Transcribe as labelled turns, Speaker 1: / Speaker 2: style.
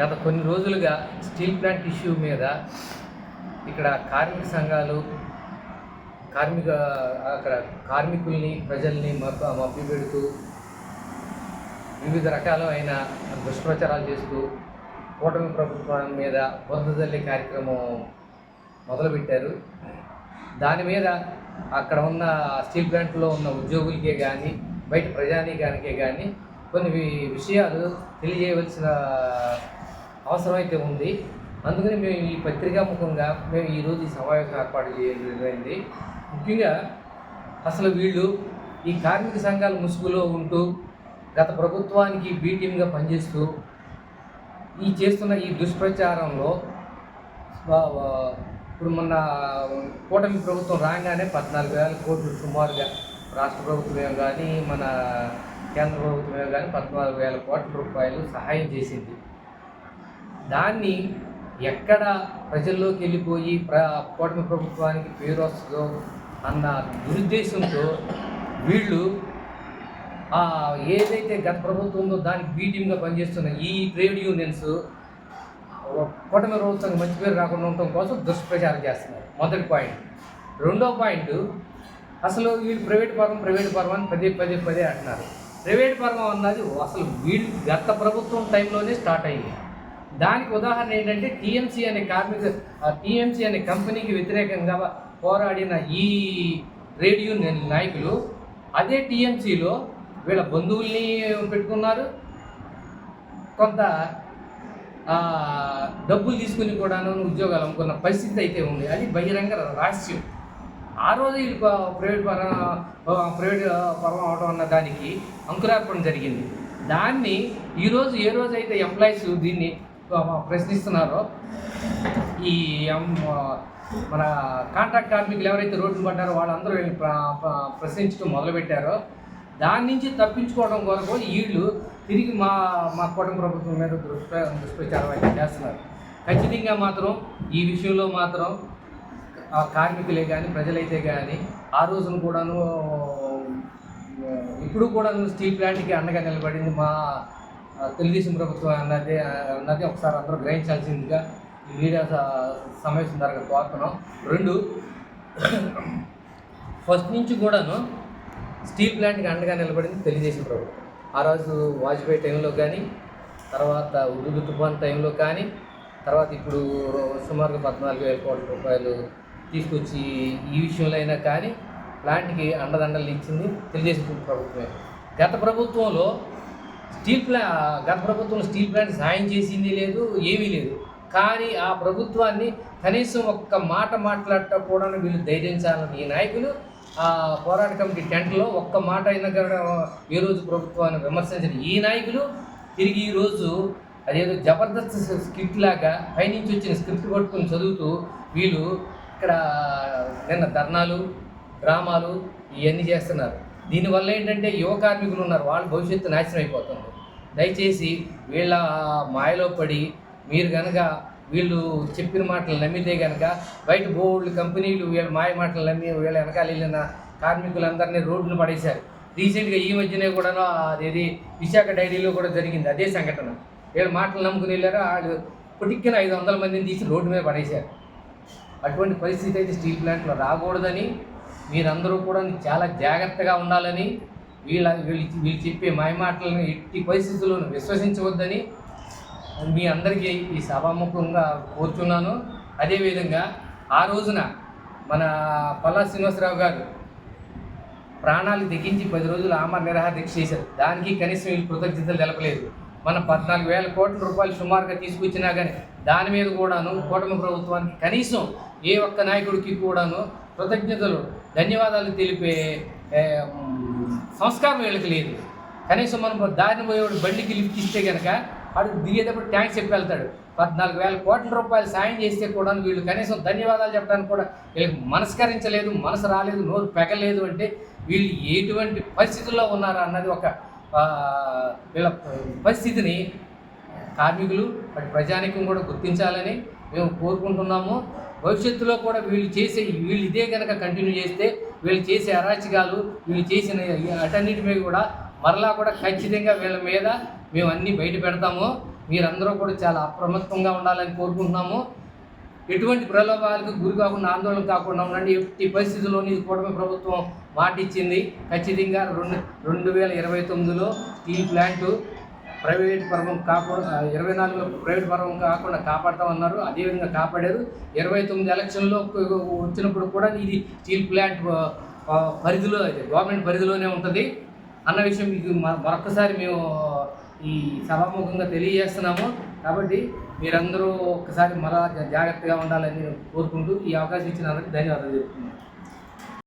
Speaker 1: గత కొన్ని రోజులుగా స్టీల్ ప్లాంట్ ఇష్యూ మీద ఇక్కడ కార్మిక సంఘాలు కార్మిక అక్కడ కార్మికుల్ని ప్రజల్ని మప్ప పెడుతూ వివిధ రకాలైన దుష్ప్రచారాలు చేస్తూ కూటమి ప్రభుత్వం మీద బొందజల్లి కార్యక్రమం మొదలుపెట్టారు. దాని మీద అక్కడ ఉన్న స్టీల్ ప్లాంట్లో ఉన్న ఉద్యోగులకే కానీ బయట ప్రజానీకానికే కానీ కొన్ని విషయాలు తెలియజేయవలసిన అవసరం అయితే ఉంది. అందుకని మేము ఈ పత్రికా ముఖంగా మేము ఈరోజు ఈ సమావేశం ఏర్పాటు చేయడం ముఖ్యంగా అసలు వీళ్ళు ఈ కార్మిక సంఘాల ముసుగులో ఉంటూ గత ప్రభుత్వానికి బీటీఎంగా పనిచేస్తూ ఈ చేస్తున్న ఈ దుష్ప్రచారంలో ఇప్పుడు మొన్న కూటమి ప్రభుత్వం రాగానే పద్నాలుగు వేల కోట్లు సుమారుగా రాష్ట్ర ప్రభుత్వమే కానీ మన కేంద్ర ప్రభుత్వమే కానీ పద్నాలుగు వేల కోట్ల రూపాయలు సహాయం చేసింది. దాన్ని ఎక్కడ ప్రజల్లోకి వెళ్ళిపోయి ప్ర కూటమి ప్రభుత్వానికి పేరు వస్తుందో అన్న దురుద్దేశంతో వీళ్ళు ఏదైతే గత ప్రభుత్వం ఉందో దానికి బీటీమ్గా పనిచేస్తున్న ఈ ట్రేడ్ యూనియన్స్ కూటమి ప్రభుత్వానికి మంచి పేరు రాకుండా ఉండటం కోసం దుష్ప్రచారం చేస్తున్నారు. మొదటి పాయింట్. రెండో పాయింట్ అసలు వీళ్ళు ప్రైవేట్ పరం ప్రైవేట్ పరం అని పదే పదే పదే అంటున్నారు. ప్రైవేట్ పరం అన్నది అసలు వీళ్ళు గత ప్రభుత్వం టైంలోనే స్టార్ట్ అయింది. దానికి ఉదాహరణ ఏంటంటే టీఎంసీ అనే కార్మిక టీఎంసీ అనే కంపెనీకి వ్యతిరేకంగా పోరాడిన ఈ ట్రేడ్ యూనియన్ నాయకులు అదే టీఎంసీలో వీళ్ళ బంధువుల్ని పెట్టుకున్నారు. కొంత డబ్బులు తీసుకుని కూడా ఉద్యోగాలు అమ్ముకున్న పరిస్థితి అయితే ఉంది. అది బహిరంగ రహస్యం. ఆ రోజు ప- ప్రైవేట్ పరం ప్రైవేట్ పరం అవడం అన్న దానికి అంకురార్పణ జరిగింది. దాన్ని ఈరోజు ఏ రోజు అయితే ఎంప్లాయీస్ దీన్ని ప్రశ్నిస్తున్నారో. ఈ ఎం- మన కాంట్రాక్ట్ కార్మికులు ఎవరైతే రోడ్డు పడ్డారో వాళ్ళందరూ ప్రశ్నించడం మొదలుపెట్టారో. దాని నుంచి తప్పించుకోవడం కొరకు వీళ్ళు తిరిగి మా మా కూటమి ప్రభుత్వం మీద దుష్ప దుష్ప్రచారం అయితే చేస్తున్నారు. ఖచ్చితంగా మాత్రం ఈ విషయంలో మాత్రం ఆ కార్మికులే కానీ ప్రజలైతే కానీ ఆ రోజున కూడాను ఇప్పుడు కూడా స్టీల్ ప్లాంట్కి అండగా నిలబడింది మా తెలుగుదేశం ప్రభుత్వం అన్నది అన్నది ఒకసారి అందరూ గ్రహించాల్సిందిగా ఈ మీడియా సమావేశం ద్వారా కోరుతున్నాం. రెండు ఫస్ట్ నుంచి కూడాను స్టీల్ ప్లాంట్కి అండగా నిలబడింది తెలుగుదేశం ప్రభుత్వం. ఆ రోజు వాజ్పేయి టైంలో కానీ తర్వాత ఉరుదు తుఫాన్ టైంలో కానీ తర్వాత ఇప్పుడు సుమారుగా పద్నాలుగు వేల కోట్ల రూపాయలు తీసుకొచ్చి ఈ విషయంలో అయినా కానీ ప్లాంట్కి అండదండలు ఇచ్చింది తెలుగుదేశం ప్రభుత్వమే. గత ప్రభుత్వంలో స్టీల్ ప్లా గత ప్రభుత్వం స్టీల్ ప్లాంట్ సాయం చేసింది లేదు ఏమీ లేదు. కానీ ఆ ప్రభుత్వాన్ని కనీసం ఒక్క మాట మాట్లాడటం కూడా వీళ్ళు ధైర్యించాలని ఈ నాయకులు ఆ పోరాట కమిటీ టెంట్లో ఒక్క మాట అయినా కూడా ఏ రోజు ప్రభుత్వాన్ని విమర్శించిన ఈ నాయకులు తిరిగి ఈరోజు అదేదో జబర్దస్త్ స్క్రిప్ట్ లాగా పైనుంచి వచ్చిన స్క్రిప్ట్ పట్టుకుని చదువుతూ వీళ్ళు ఇక్కడ నిన్న ధర్నాలు డ్రామాలు ఇవన్నీ చేస్తున్నారు. దీనివల్ల ఏంటంటే యువ కార్మికులు ఉన్నారు. వాళ్ళ భవిష్యత్తు నాశనం అయిపోతుంది. దయచేసి వీళ్ళ మాయలో పడి మీరు కనుక వీళ్ళు చెప్పిన మాటలు నమ్మితే కనుక బయట బోర్డు కంపెనీలు వీళ్ళ మాయ మాటలు నమ్మి వీళ్ళ వెనకాల వెళ్ళిన కార్మికులందరినీ రోడ్డును పడేశారు. రీసెంట్గా ఈ మధ్యనే కూడా అదేది విశాఖ డైరీలో కూడా జరిగింది. అదే సంఘటన. వీళ్ళ మాటలు నమ్ముకుని వెళ్ళారు? వాళ్ళు పుటిక్కిన ఐదు వందల మందిని తీసి రోడ్డు మీద పడేశారు. అటువంటి పరిస్థితి అయితే స్టీల్ ప్లాంట్లో రాకూడదని మీరందరూ కూడా చాలా జాగ్రత్తగా ఉండాలని వీళ్ళ వీళ్ళు వీళ్ళు చెప్పే మాయమాటలను ఎట్టి పరిస్థితుల్లోనూ విశ్వసించవద్దని మీ అందరికీ ఈ సభాముఖంగా కోరుతున్నాను అదేవిధంగా ఆ రోజున మన పల్లా శ్రీనివాసరావు గారు ప్రాణాలు తెగించి పది రోజులు ఆమర నిరాహార దీక్ష చేశారు. దానికి కనీసం వీళ్ళు కృతజ్ఞతలు తెలపలేదు. మన పద్నాలుగు వేల కోట్ల రూపాయలు సుమారుగా తీసుకొచ్చినా కానీ దాని మీద కూడాను కూటమి ప్రభుత్వానికి కనీసం ఏ ఒక్క నాయకుడికి కూడాను కృతజ్ఞతలు ధన్యవాదాలు తెలిపే సంస్కారం వీళ్ళకి లేదు. కనీసం మనం దారిని పోయేవాడు బండికి లిఫ్ట్ ఇస్తే కనుక వాడు దిగేటప్పుడు ట్యాంక్స్ చెప్పి వెళ్తాడు. పద్నాలుగు వేల కోట్ల రూపాయలు సాయం చేస్తే కూడా వీళ్ళు కనీసం ధన్యవాదాలు చెప్పడానికి కూడా వీళ్ళకి మనస్కరించలేదు మనసు రాలేదు నోరు పెగలేదు అంటే వీళ్ళు ఎటువంటి పరిస్థితుల్లో ఉన్నారా అన్నది ఒక వీళ్ళ పరిస్థితిని కార్మికులు అటు ప్రజానికం కూడా గుర్తించాలని మేము కోరుకుంటున్నాము. భవిష్యత్తులో కూడా వీళ్ళు చేసే వీళ్ళు ఇదే కనుక కంటిన్యూ చేస్తే వీళ్ళు చేసే అరాచకాలు వీళ్ళు చేసిన అటన్నిటి మీద కూడా మరలా కూడా ఖచ్చితంగా వీళ్ళ మీద మేము అన్నీ బయట పెడతాము. మీరందరూ కూడా చాలా అప్రమత్తంగా ఉండాలని కోరుకుంటున్నాము. ఎటువంటి ప్రలోభాలకు గురి కాకుండా ఆందోళన కాకుండా ఉండండి. ఎట్టి పరిస్థితుల్లో ఇది కూటమి ప్రభుత్వం మాట ఇచ్చింది ఖచ్చితంగా రెండు రెండు వేల ఇరవై తొమ్మిదిలో స్టీల్ ప్లాంట్ ప్రైవేట్ పర్వం కాకుండా ఇరవై నాలుగులో ప్రైవేట్ పర్వం కాకుండా కాపాడతామన్నారు. అదేవిధంగా కాపాడారు. ఇరవై తొమ్మిది ఎలక్షన్లో వచ్చినప్పుడు కూడా ఇది స్టీల్ ప్లాంట్ పరిధిలో అయితే గవర్నమెంట్ పరిధిలోనే ఉంటుంది. అన్న విషయం మీకు మరొకసారి మేము ఈ సభాముఖంగా తెలియజేస్తున్నాము. కాబట్టి మీరందరూ ఒక్కసారి మరలా జాగ్రత్తగా ఉండాలని కోరుకుంటూ ఈ అవకాశం ఇచ్చిన అందరికీ ధన్యవాదాలు చెప్తున్నాను